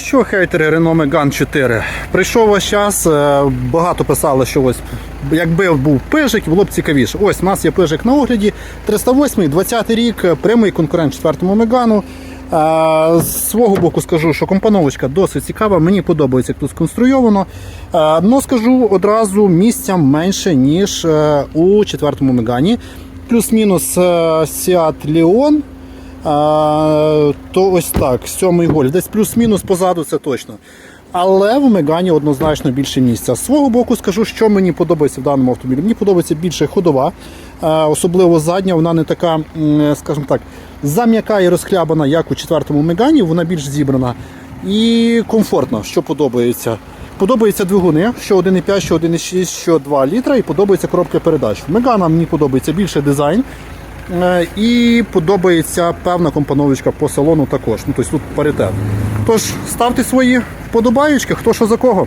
що, хейтери Renault Megane 4, прийшов ваш час, е, багато писали, що ось якби був пижик, було б цікавіше. Ось у нас є пижик на огляді, 308, 20 рік, е, прямий конкурент четвертому Мегану. Е, З свого боку скажу, що компоновочка досить цікава, мені подобається, як тут сконструйовано. Ну скажу одразу, місця менше, ніж у четвертому Мегані. Плюс-мінус Seat Leon. А, то ось так, сьомий гольф. Десь плюс-мінус позаду це точно. Але в Мегані однозначно більше місця. З свого боку скажу, що мені подобається в даному автомобілі. Мені подобається більше ходова, особливо задня, вона не така, скажімо так, зам'яка і розхлябана, як у четвертому Мегані, вона більш зібрана і комфортна, що подобається. Подобаються двигуни, що 1,5, що 1,6, що 2 літра, і подобається коробка передач. В Мегана мені подобається більше дизайн. Е, І подобається певна компоновочка по салону також. Ну, тобто тут паритет. Тож ставте свої вподобаючки, хто що за кого.